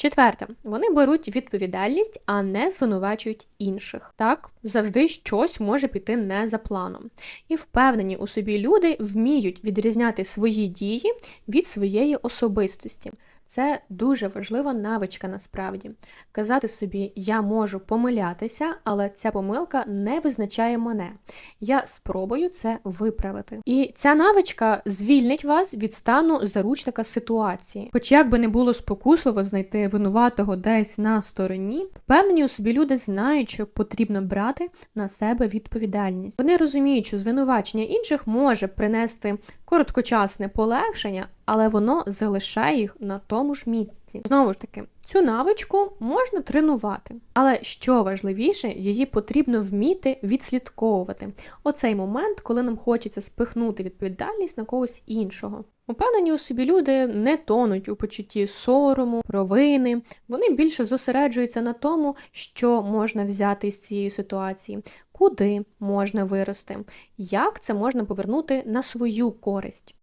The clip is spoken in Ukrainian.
Четверте, вони беруть відповідальність, а не звинувачують інших. Так, завжди щось може піти не за планом. І впевнені у собі люди вміють відрізняти свої дії від своєї особистості. Це дуже важлива навичка насправді. Казати собі, я можу помилятися, але ця помилка не визначає мене. Я спробую це виправити. І ця навичка звільнить вас від стану заручника ситуації. Хоч як би не було спокусливо знайти винуватого десь на стороні, впевнені у собі люди знають, що потрібно брати на себе відповідальність. Вони розуміють, що звинувачення інших може принести короткочасне полегшення, але воно залишає їх на тому ж місці. Знову ж таки, цю навичку можна тренувати, але що важливіше, її потрібно вміти відслідковувати. Оцей момент, коли нам хочеться спихнути відповідальність на когось іншого. Упевнені у собі люди не тонуть у почутті сорому, провини. Вони більше зосереджуються на тому, що можна взяти з цієї ситуації, куди можна вирости, як це можна повернути на свою користь.